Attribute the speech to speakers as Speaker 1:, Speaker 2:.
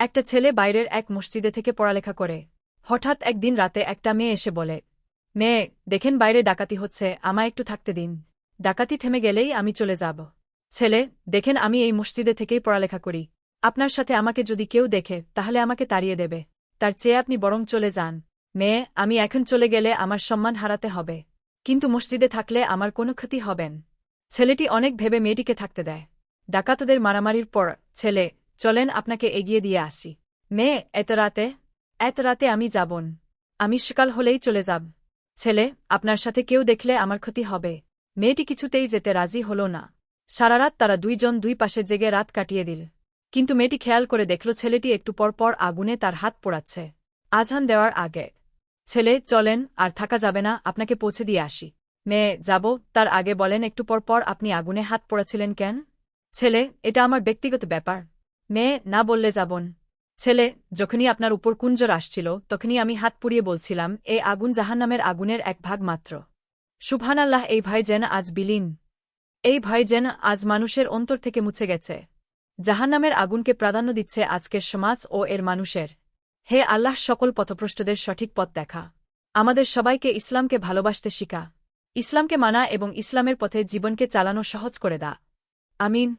Speaker 1: একটা ছেলে বাইরের এক মসজিদে থেকে পড়ালেখা করে। হঠাৎ একদিন রাতে একটা মেয়ে এসে বলে, মেয়ে, দেখেন বাইরে ডাকাতি হচ্ছে, আমায় একটু থাকতে দিন। ডাকাতি থেমে গেলেই আমি চলে যাব। ছেলে, দেখেন আমি এই মসজিদে থেকেই পড়ালেখা করি। আপনার সাথে আমাকে যদি কেউ দেখে, তাহলে আমাকে তাড়িয়ে দেবে। তার চেয়ে আপনি বরং চলে যান। মেয়ে, আমি এখন চলে গেলে আমার সম্মান হারাতে হবে। কিন্তু মসজিদে থাকলে আমার কোনো ক্ষতি হবেন। ছেলেটি অনেক ভেবে মেয়েটিকে থাকতে দেয়। ডাকাতদের মারামারির পর ছেলে চলেন আপনাকে এগিয়ে দিয়ে আসি। মেয়ে, এত রাতে? এত রাতে আমি যাবন। আমি সকাল হলেই চলে যাব। ছেলে, আপনার সাথে কেউ দেখলে আমার ক্ষতি হবে। মেয়েটি কিছুতেই যেতে রাজি হল না। সারা রাত তারা দুইজন দুই পাশে জেগে রাত কাটিয়ে দিল। কিন্তু মেয়েটি খেয়াল করে দেখল ছেলেটি একটু পর পর আগুনে তার হাত পোড়াচ্ছে। আজান দেওয়ার আগে, ছেলে, চলেন, আর থাকা যাবে না, আপনাকে পৌঁছে দিয়ে আসি। মেয়ে, যাব, তার আগে বলেন একটু পর পর আপনি আগুনে হাত পোড়াছিলেন কেন? ছেলে, এটা আমার ব্যক্তিগত ব্যাপার। মেয়ে, না বললে যাবন। ছেলে, যখনই আপনার উপর কুঞ্জর আসছিল, তখনই আমি হাত পুড়িয়ে বলছিলাম এই আগুন জাহান্নামের আগুনের এক ভাগ মাত্র। সুবহানাল্লাহ, এই ভয় যেন আজ বিলীন। এই ভয় যেন আজ মানুষের অন্তর থেকে মুছে গেছে। জাহান্নামের আগুনকে প্রাধান্য দিচ্ছে আজকের সমাজ ও এর মানুষের। হে আল্লাহ, সকল পথপ্রষ্টদের সঠিক পথ দেখা। আমাদের সবাইকে ইসলামকে ভালোবাসতে শিখা। ইসলামকে মানা এবং ইসলামের পথে জীবনকে চালানো সহজ করে দা। আমিন।